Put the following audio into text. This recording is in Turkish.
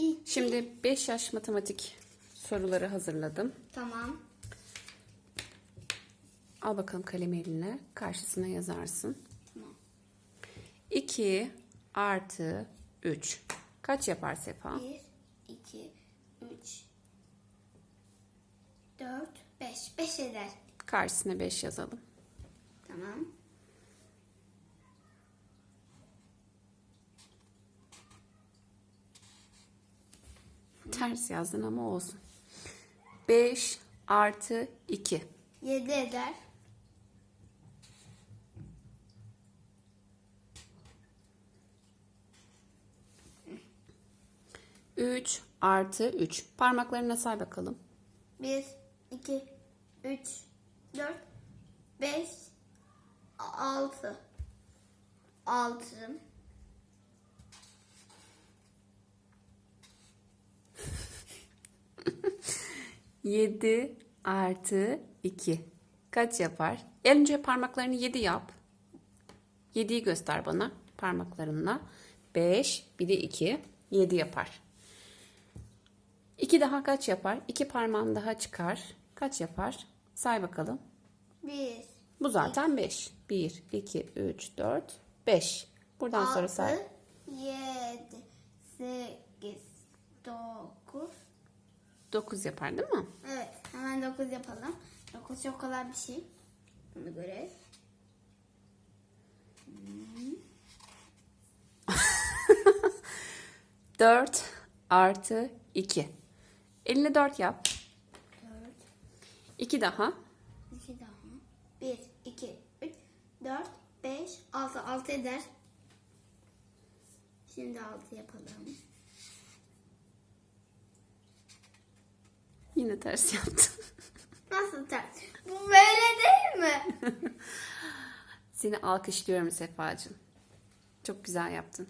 İki. Şimdi 5 yaş matematik soruları hazırladım. Tamam. Al bakalım kalemi eline. Karşısına yazarsın. Tamam. 2 artı 3. Kaç yapar Sefa? Bir, iki, üç, dört, beş. Beş eder. Karşısına 5 yazalım. Tamam. Ters yazdın ama olsun. 5 artı 2. Yedi eder. Üç artı 3. Parmaklarına say bakalım. Bir, iki, üç, dört, beş, altı. Altı. 7 artı 2. Kaç yapar? Önce parmaklarını 7 yap. 7'yi göster bana parmaklarınla. 5, bir de 2. 7 yapar. 2 daha kaç yapar? 2 parmağın daha çıkar. Kaç yapar? Say bakalım. Bir, Bu zaten 5. 1, 2, 3, 4, 5. Buradan sonra say. altı, yedi, sekiz, dokuz. 9 yapar değil mi? Evet, hemen dokuz yapalım. Dokuz çok kolay bir şey. Buna göre. 4 artı 2. Eline 4 yap. Dört, 2 daha. iki daha. Bir, iki, üç, dört, beş, altı. Altı eder. Şimdi altı yapalım. Yine ters yaptın. Nasıl ters? Bu böyle değil mi? Seni alkışlıyorum Sefacığım. Çok güzel yaptın.